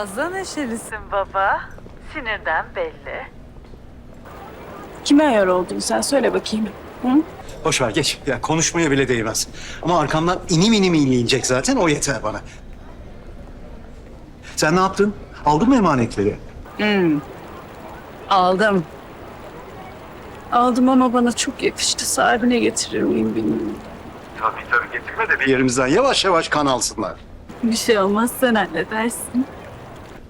Fazla neşelisin baba. Sinirden belli. Kime ayar oldun sen? Söyle bakayım. Hı? Boş ver geç. Ya konuşmaya bile değmez. Ama arkamdan inim inim inleyecek zaten o yeter bana. Sen ne yaptın? Aldın mı emanetleri? Aldım. Aldım ama bana çok yakıştı. Sahibine getirir miyim bilmiyorum. Tabii tabii getirme de bir yerimizden yavaş yavaş kan alsınlar. Bir şey olmaz sen halledersin.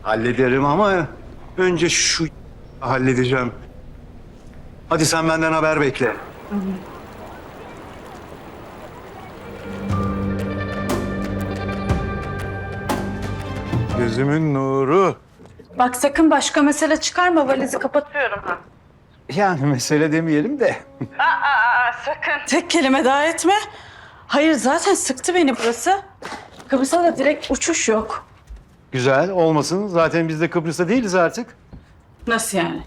Hallederim ama önce şu halledeceğim. Hadi sen benden haber bekle. Gözümün nuru. Bak sakın başka mesele çıkarma valizi kapatıyorum ha. Yani mesele demeyelim de. Tek kelime daha etme. Hayır zaten sıktı beni burası. Kıbrıs'a da direkt uçuş yok. Güzel olmasın. Zaten biz de Kıbrıs'ta değiliz artık. Nasıl yani?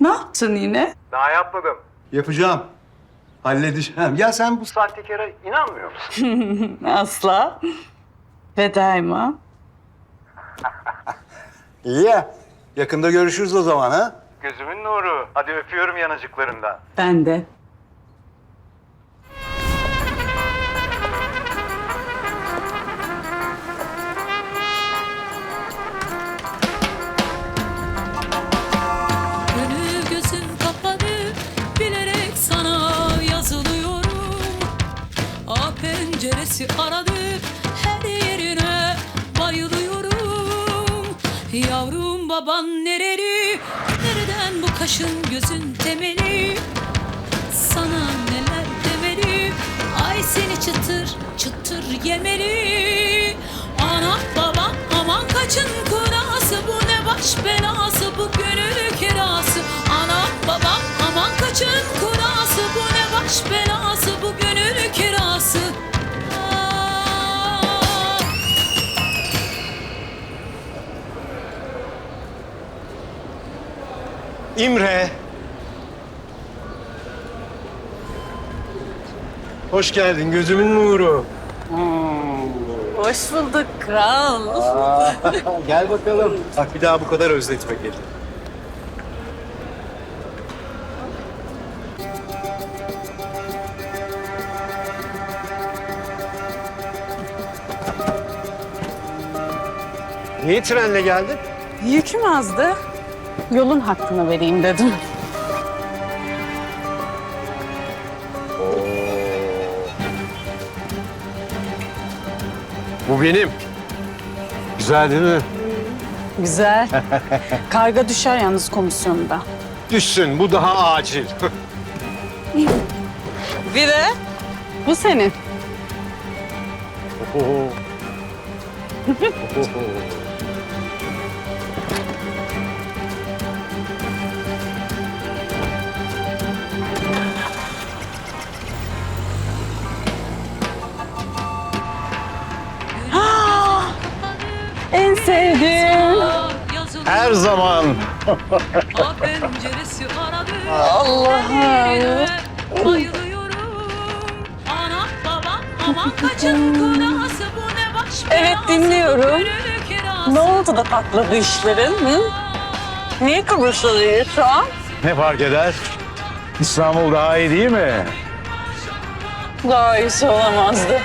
Ne yaptın yine? Daha yapmadım. Yapacağım. Halledeceğim. Ya sen bu sahtekara inanmıyor musun? Asla. Ve daima. İyi ya. Yakında görüşürüz o zaman ha. Gözümün nuru. Hadi öpüyorum yanacıklarından. Ben de. Penceresi aradı her yerine bayılıyorum. Yavrum baban nereli? Nereden bu kaşın gözün temeli? Sana neler demeli? Ay seni çıtır çıtır yemeli. Ana babam aman kaçın kurası. Bu ne baş belası bu gönül kirası. Ana babam aman kaçın kurası. Bu ne baş belası bu gönül kirası İmre. Hoş geldin gözümün nuru. Hoş bulduk kral. Gel bakalım. Bak bir daha bu kadar özletme gelin. Niye trenle geldin? Yüküm azdı. Yolun hakkını vereyim dedim. Bu benim. Güzel değil mi? Güzel. Karga düşer yalnız komisyonda. Düşsün bu daha acil. Bir de bu senin. En bu ne baş belası Evet, dinliyorum. Ne oldu da patladı işlerin? Hı? Niye değil şu an? Ne fark eder? İstanbul daha iyi değil mi? Daha iyisi olamazdı.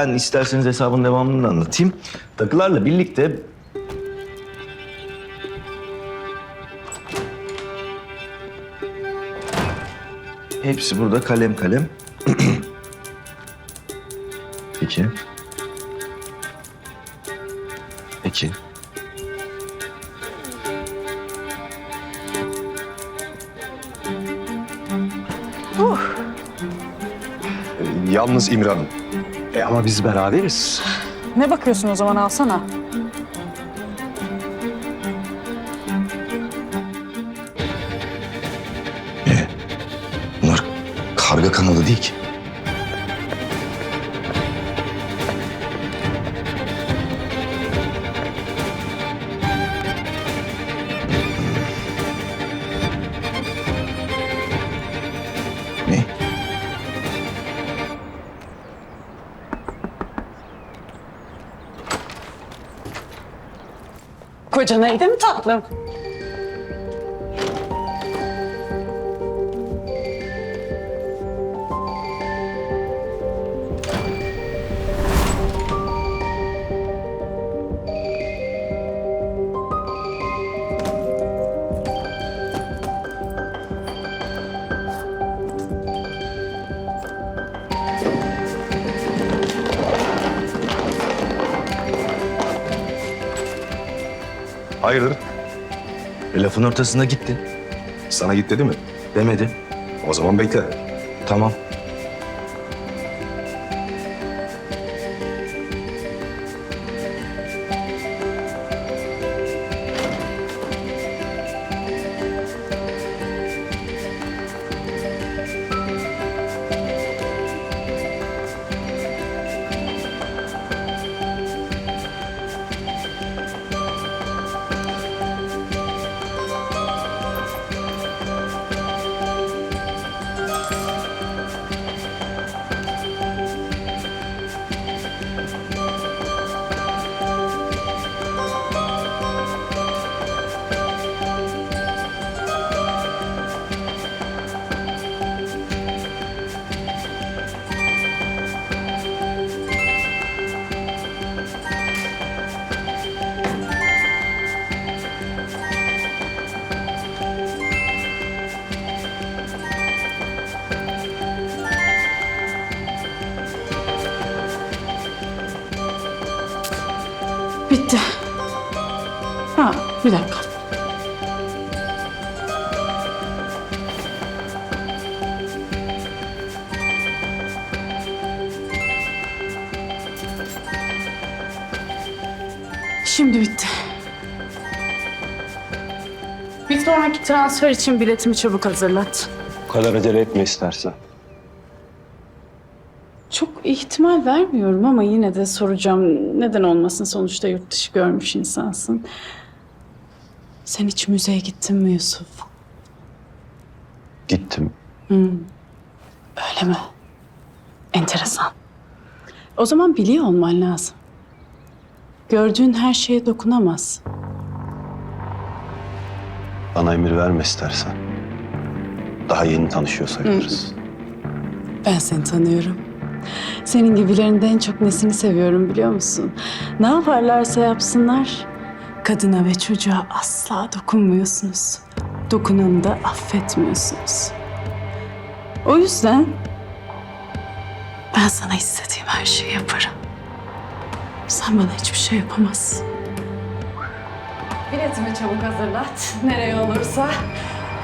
Ben isterseniz hesabın devamını anlatayım. Takılarla birlikte hepsi burada kalem kalem. Peki. Peki. Yalnız İmran'ım ama biz beraberiz. Ne bakıyorsun o zaman alsana. Ne? Bunlar karga kanadı değil ki. Kocan evde mi tatlım? Hayırdır? E, lafın ortasında gittin. Sana git dedi mi? Demedi. O zaman bekle. Tamam. Transfer için biletimi çabuk hazırlat. Bu kadar acele etme istersen. Çok ihtimal vermiyorum ama yine de soracağım. Neden olmasın sonuçta yurt dışı görmüş insansın. Sen hiç müzeye gittin mi Yusuf? Gittim. Öyle mi? Enteresan. O zaman biliyor olman lazım. Gördüğün her şeye dokunamaz. Bana emir verme istersen. Daha yeni tanışıyor sayılırız. Ben seni tanıyorum. Senin gibilerin de en çok nesini seviyorum biliyor musun? Ne yaparlarsa yapsınlar, kadına ve çocuğa asla dokunmuyorsunuz. Dokunanı da affetmiyorsunuz. O yüzden ben sana istediğim her şeyi yaparım. Sen bana hiçbir şey yapamazsın. Biletimi çabuk hazırlat. Nereye olursa.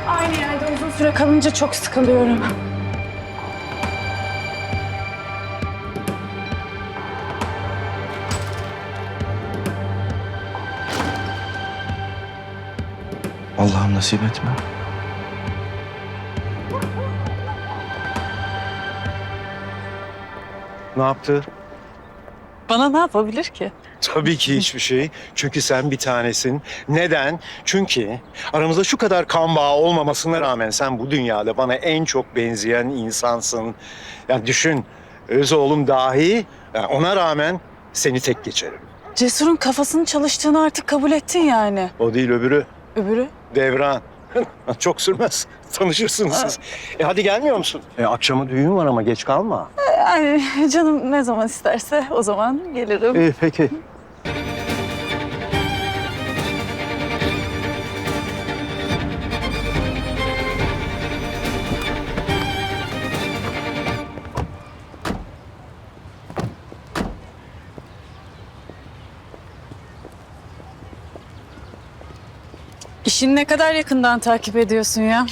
Aynı yerde uzun süre kalınca çok sıkılıyorum. Allah'ım nasip etme. Ne yaptı? Bana ne yapabilir ki? Tabii ki hiçbir şey. Çünkü sen bir tanesin. Neden? Çünkü aramızda şu kadar kan bağı olmamasına rağmen sen bu dünyada bana en çok benzeyen insansın. Yani düşün, öz oğlum dahi yani ona rağmen seni tek geçerim. Cesur'un kafasının çalıştığını artık kabul ettin yani. O değil öbürü, Öbürü? Devran. çok sürmez. Tanışırsınız siz. E hadi gelmiyor musun? E akşama düğün var ama geç kalma. Yani canım ne zaman isterse o zaman gelirim. İyi peki. İşini ne kadar yakından takip ediyorsun ya?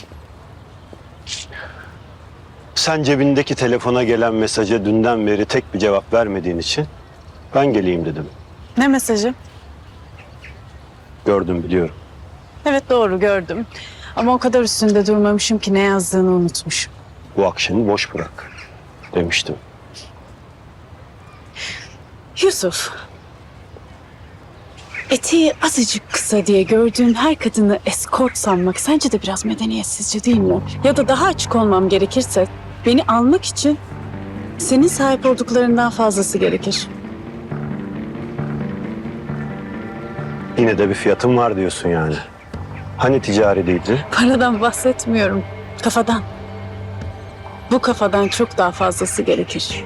Sen cebindeki telefona gelen mesaja dünden beri tek bir cevap vermediğin için ben geleyim dedim. Ne mesajı? Gördüm biliyorum. Evet doğru gördüm. Ama o kadar üstünde durmamışım ki ne yazdığını unutmuşum. Bu akşamı boş bırak demiştim. Yusuf. Etiği azıcık kısa diye gördüğüm her kadını eskort sanmak sence de biraz medeniyetsizce değil mi? Ya da daha açık olmam gerekirse beni almak için senin sahip olduklarından fazlası gerekir. Yine de bir fiyatım var diyorsun yani. Hani ticari değildi? Paradan bahsetmiyorum. Kafadan. Bu kafadan çok daha fazlası gerekir.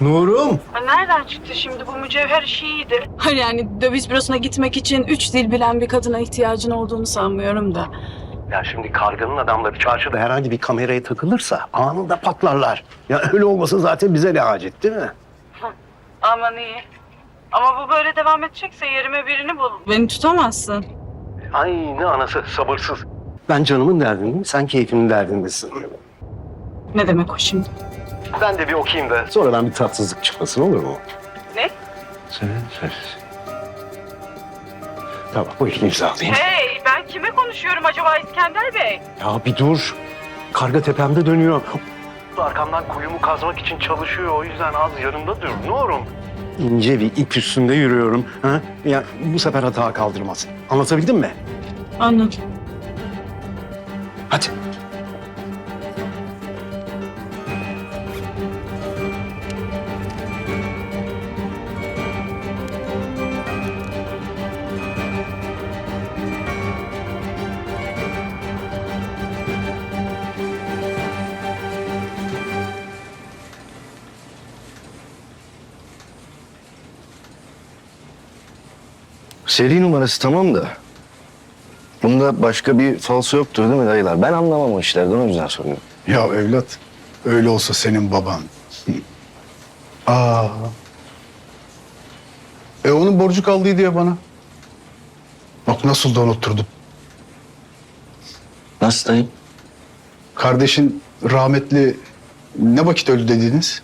Nurum. Nereden çıktı şimdi bu mücevher işi iyiydi. Hayır yani döviz bürosuna gitmek için üç dil bilen bir kadına ihtiyacın olduğunu sanmıyorum da. Ya şimdi karganın adamları çarşıda herhangi bir kameraya takılırsa anında patlarlar. Ya öyle olmasa zaten bize ne hacet değil mi? Aman iyi. Ama bu böyle devam edecekse yerime birini bul. Beni tutamazsın. Aynı anası sabırsız. Ben canımın derdindeyim, sen keyfinin derdindesin. Ne demek o şimdi? Ben de bir okuyayım da sonradan bir tatsızlık çıkmasın olur mu? Ne? Sen, sen. Tamam bu ilk imzalayayım. Hey ben kime konuşuyorum acaba İskender Bey? Ya bir dur. Karga tepemde dönüyor. Arkamdan kuyumu kazmak için çalışıyor. O yüzden az yanımda dur. Ne olur. İnce bir ip üstünde yürüyorum. Ha? Ya bu sefer hata kaldırmaz. Anlatabildim mi? Anladım. Hadi. Seri numarası tamam da. Bunda başka bir falso yoktur değil mi dayılar? Ben anlamam o işlerden o yüzden soruyorum. Ya evlat, öyle olsa senin baban. Aa. E onun borcu kaldıydı ya bana. Bak nasıl da unutturdum. Nasıl dayı? Kardeşin rahmetli ne vakit öldü dediniz?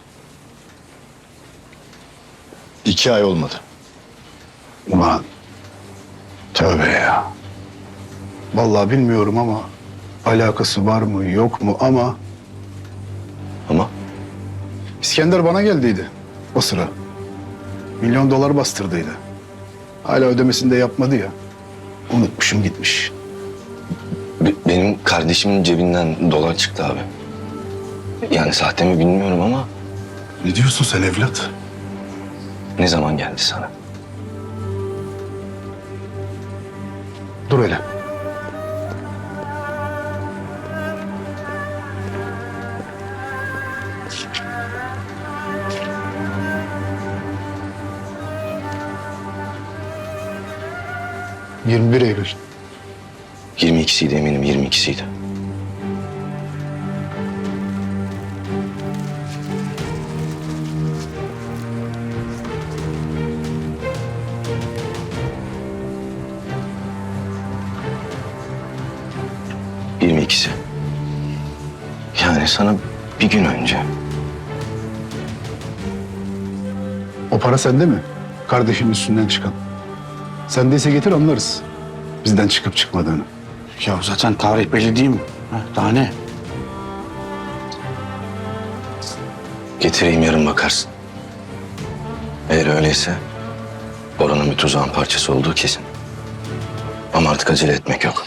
İki ay olmadı. Ulan. Tövbe ya. Vallahi bilmiyorum ama alakası var mı yok mu ama Ama İskender bana geldiydi o sıra. Milyon dolar bastırdıydı. Hala ödemesini de yapmadı ya. Unutmuşum gitmiş. be- benim kardeşimin cebinden dolar çıktı abi. Yani sahte mi bilmiyorum ama Ne diyorsun sen evlat? ne zaman geldi sana? Dur hele. ...21 Eylül. 22'siydi eminim 22'siydi. Para sende mi? Kardeşin üstünden çıkan. Sendeyse getir anlarız. Bizden çıkıp çıkmadığını. Ya zaten tarih belli değil mi? Ha, daha ne? Getireyim yarın bakarsın. Eğer öyleyse Bora'nın bir tuzağın parçası olduğu kesin. Ama artık acele etmek yok.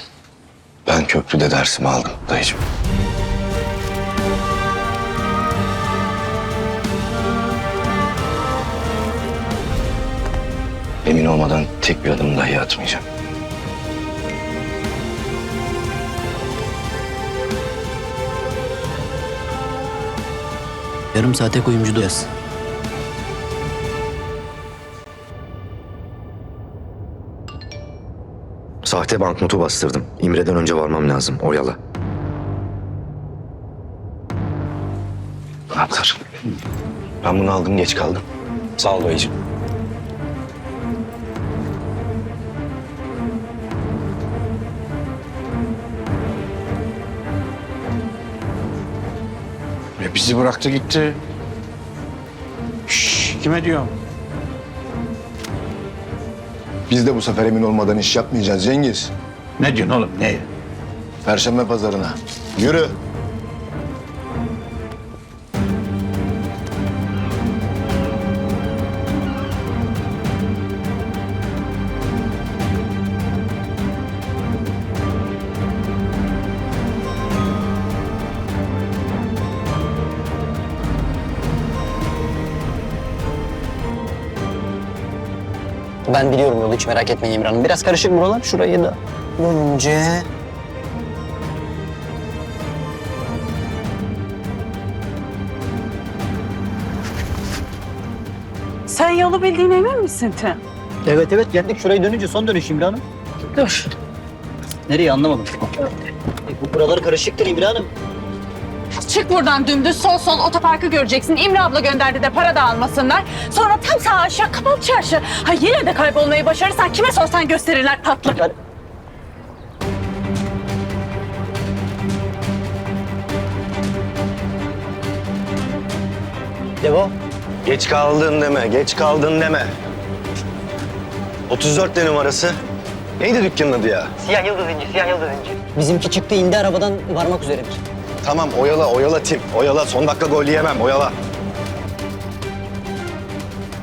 Ben köprüde dersimi aldım dayıcığım. olmadan tek bir adım dahi atmayacağım. Yarım saate kuyumcu duyasın. Sahte banknotu bastırdım. İmre'den önce varmam lazım. Oyala. Anahtar. Ben bunu aldım geç kaldım. Sağ ol bayıcığım. Bizi bıraktı gitti. Şşş, kime diyorum? Biz de bu sefer emin olmadan iş yapmayacağız Cengiz. Ne diyorsun oğlum ne? Perşembe pazarına. Yürü. Ben biliyorum yolu hiç merak etmeyin Hanım. Biraz karışık buralar. Şurayı da önce... Sen yolu bildiğine emin misin Tim? Evet evet geldik şurayı dönünce son dönüş Hanım. Dur. Nereye anlamadım. E, bu buraları karışıktır Hanım. Çık buradan dümdüz sol sol otoparkı göreceksin. İmre abla gönderdi de para da almasınlar. Sonra tam sağ aşağı kapalı çarşı. Ha yine de kaybolmayı başarırsan kime sorsan gösterirler tatlı. Yani- Devo. Geç kaldın deme, geç kaldın deme. 34 de numarası. Neydi dükkanın adı ya? Siyah yıldız inci, siyah yıldız inci. Bizimki çıktı indi arabadan varmak üzeredir. Tamam oyala, oyala Tim. Oyala, son dakika gol yiyemem, oyala.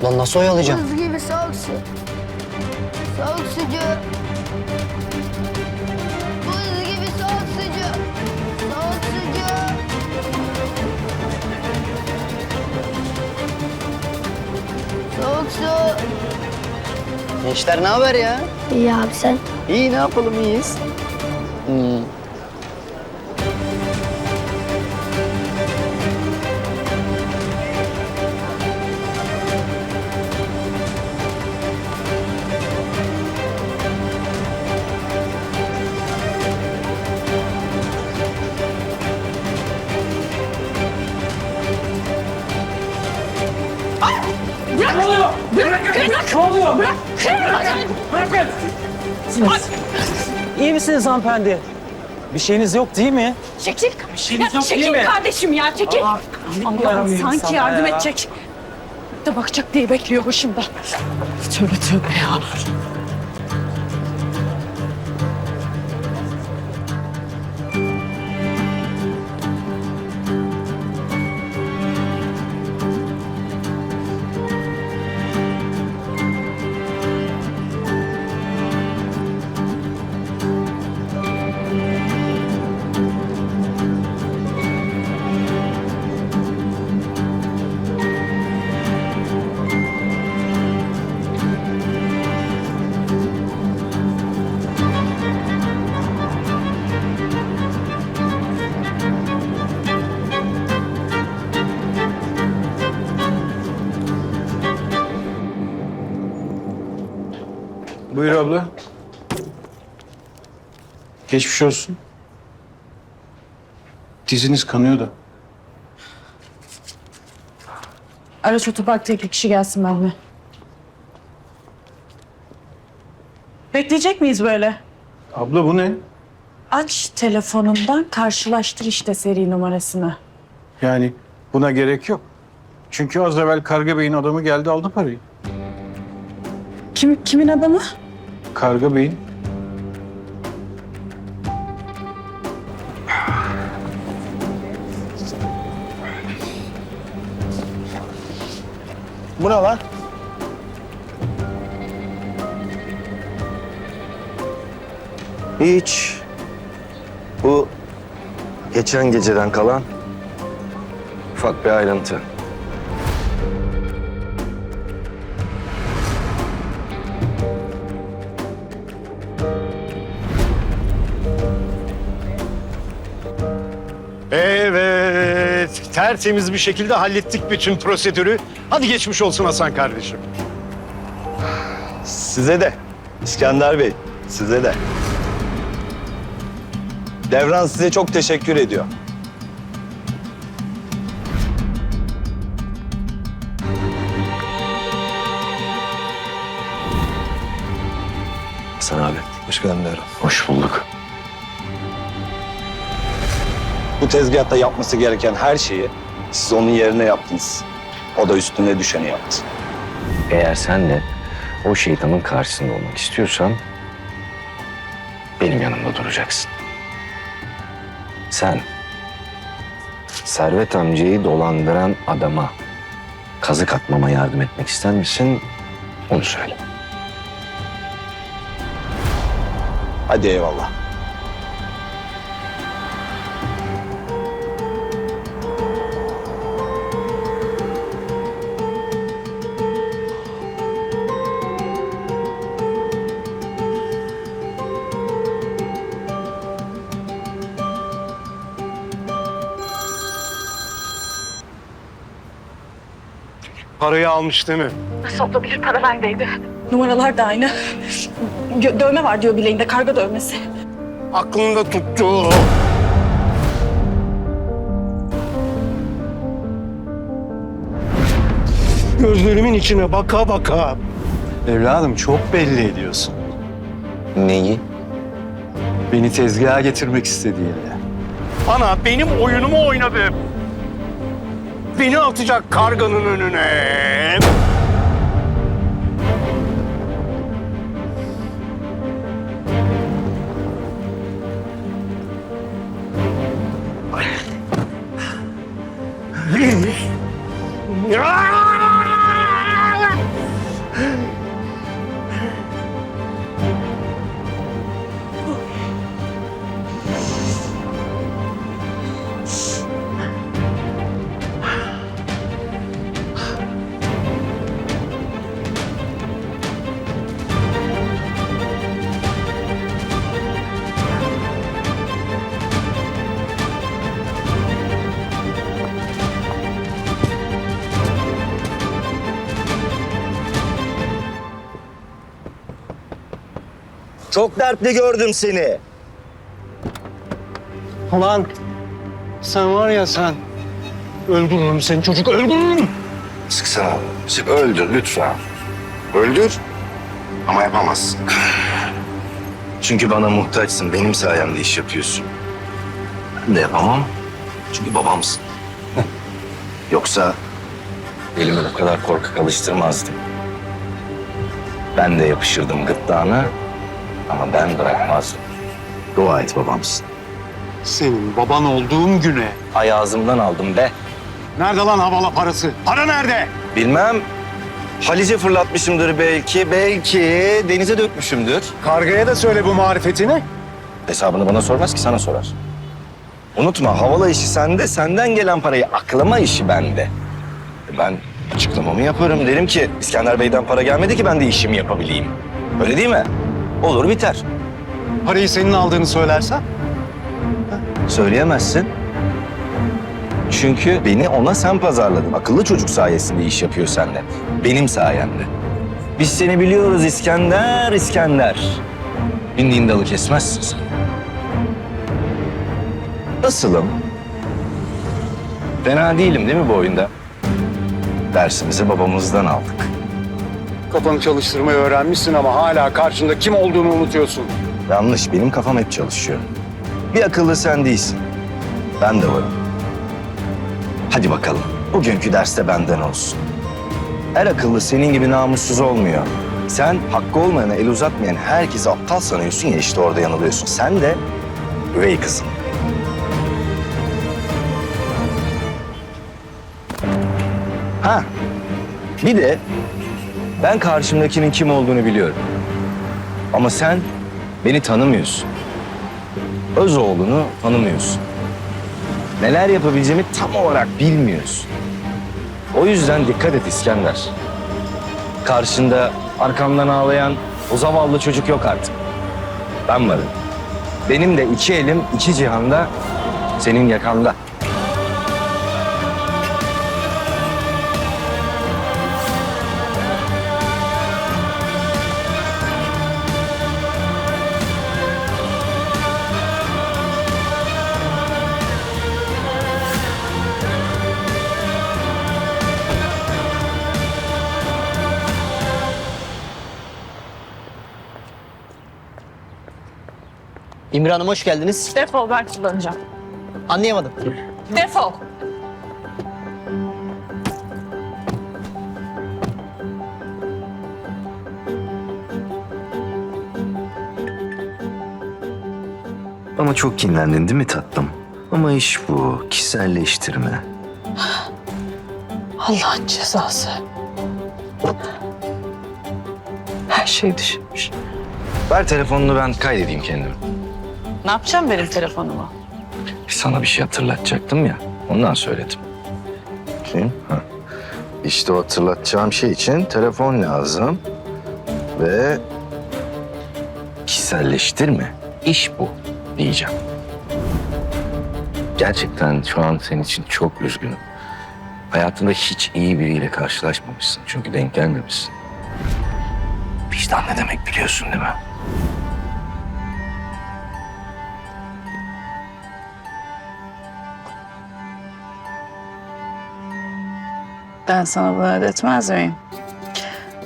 Lan nasıl oyalayacağım? Buz gibi soğuk su. Soğuk sucu. Buz gibi soğuk sucu. Soğuk sucu. Soğuk su. Gençler ne haber ya? İyi abi sen. İyi ne yapalım iyiyiz. Hmm. Misiniz hanımefendi? Bir şeyiniz yok değil mi? Çekil. Ya, yok çekil değil mi? kardeşim ya çekil. Allah'ım sanki yardım ya. edecek. De bakacak diye bekliyor başımda. Tövbe tövbe ya. Geçmiş olsun. Diziniz kanıyor da. Araç otoparkta iki kişi gelsin benimle. Bekleyecek miyiz böyle? Abla bu ne? Aç telefonundan karşılaştır işte seri numarasını. Yani buna gerek yok. Çünkü az evvel Karga Bey'in adamı geldi aldı parayı. Kim, kimin adamı? Karga Bey'in. Bu ne lan? Hiç. Bu geçen geceden kalan ufak bir ayrıntı. Evet, tertemiz bir şekilde hallettik bütün prosedürü. Hadi geçmiş olsun Hasan kardeşim. Size de İskender Bey, size de. Devran size çok teşekkür ediyor. Hasan abi. Hoş geldin Devran. Hoş bulduk. Bu tezgahta yapması gereken her şeyi siz onun yerine yaptınız. O da üstüne düşeni yaptı. Eğer sen de o şeytanın karşısında olmak istiyorsan benim yanımda duracaksın. Sen Servet amcayı dolandıran adama kazık atmama yardım etmek ister misin? Onu söyle. Hadi eyvallah. Parayı almış değil mi? Nasıl olabilir? Para bendeydi. Numaralar da aynı. Gö- dövme var diyor bileğinde, karga dövmesi. Aklında tuttu. Gözlerimin içine baka baka. Evladım çok belli ediyorsun. Neyi? Beni tezgaha getirmek istediğini. Bana benim oyunumu oynadı. Beni atacak karganın önüne. Çok dertli gördüm seni. Ulan sen var ya sen. Öldürürüm seni çocuk öldürürüm. Sıksana. Sık öldür lütfen. Öldür ama yapamazsın. Çünkü bana muhtaçsın. Benim sayemde iş yapıyorsun. Ben de yapamam. Çünkü babamsın. Yoksa elimi bu kadar korkak alıştırmazdım. Ben de yapışırdım gırtlağına ama ben bırakmazdım. Dua et babamsın. Senin baban olduğum güne. Ay ağzımdan aldım be. Nerede lan havala parası? Para nerede? Bilmem. Halice fırlatmışımdır belki. Belki denize dökmüşümdür. Kargaya da söyle bu marifetini. Hesabını bana sormaz ki sana sorar. Unutma havala işi sende, senden gelen parayı aklama işi bende. Ben açıklamamı yaparım. Derim ki İskender Bey'den para gelmedi ki ben de işimi yapabileyim. Öyle değil mi? Olur biter. Parayı senin aldığını söylersen? Söyleyemezsin. Çünkü beni ona sen pazarladın. Akıllı çocuk sayesinde iş yapıyor sende. Benim sayemde. Biz seni biliyoruz İskender, İskender. Bindiğin dalı kesmezsin sen. Nasılım? Fena değilim değil mi bu oyunda? Dersimizi babamızdan aldık. Kafanı çalıştırmayı öğrenmişsin ama hala karşında kim olduğunu unutuyorsun. Yanlış, benim kafam hep çalışıyor. Bir akıllı sen değilsin. Ben de varım. Hadi bakalım, bugünkü derste benden olsun. Her akıllı senin gibi namussuz olmuyor. Sen hakkı olmayana el uzatmayan herkesi aptal sanıyorsun ya işte orada yanılıyorsun. Sen de üvey kızım. Ha, bir de ben karşımdakinin kim olduğunu biliyorum. Ama sen beni tanımıyorsun. Öz oğlunu tanımıyorsun. Neler yapabileceğimi tam olarak bilmiyorsun. O yüzden dikkat et İskender. Karşında arkamdan ağlayan o zavallı çocuk yok artık. Ben varım. Benim de iki elim iki cihanda senin yakanda. İmran Hanım hoş geldiniz. Defol ben kullanacağım. Anlayamadım. Defol. Ama çok kinlendin değil mi tatlım? Ama iş bu. Kişiselleştirme. Allah'ın cezası. Her şeyi düşünmüş. Ver telefonunu ben kaydedeyim kendimi. Ne yapacağım benim telefonumu? Sana bir şey hatırlatacaktım ya. Ondan söyledim. Kim? Ha. İşte o hatırlatacağım şey için telefon lazım. Ve kişiselleştirme. İş bu diyeceğim. Gerçekten şu an senin için çok üzgünüm. Hayatında hiç iyi biriyle karşılaşmamışsın. Çünkü denk gelmemişsin. Vicdan ne demek biliyorsun değil mi? Ben sana bunu ödetmez miyim?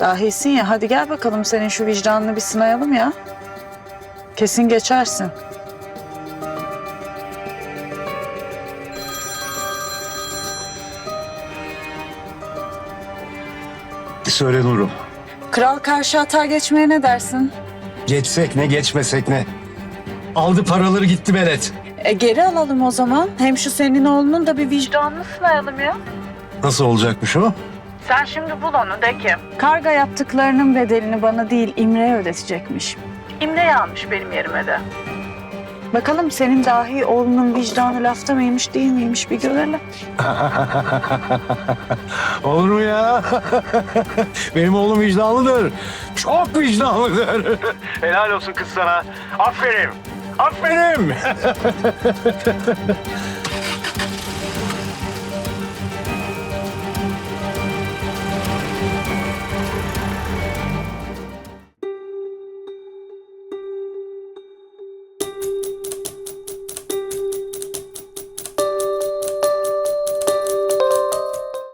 Dahisin ya hadi gel bakalım senin şu vicdanını bir sınayalım ya. Kesin geçersin. Söyle Nurum. Kral karşı hata geçmeye ne dersin? Geçsek ne geçmesek ne? Aldı paraları gitti Belet. E geri alalım o zaman. Hem şu senin oğlunun da bir vicdanını sınayalım ya. Nasıl olacakmış o? Sen şimdi bul onu de ki. Karga yaptıklarının bedelini bana değil İmre'ye ödetecekmiş. İmre'yi almış benim yerime de. Bakalım senin dahi oğlunun vicdanı lafta mıymış değil miymiş bir görelim. Olur mu ya? Benim oğlum vicdanlıdır. Çok vicdanlıdır. Helal olsun kız sana. Aferin. Aferin.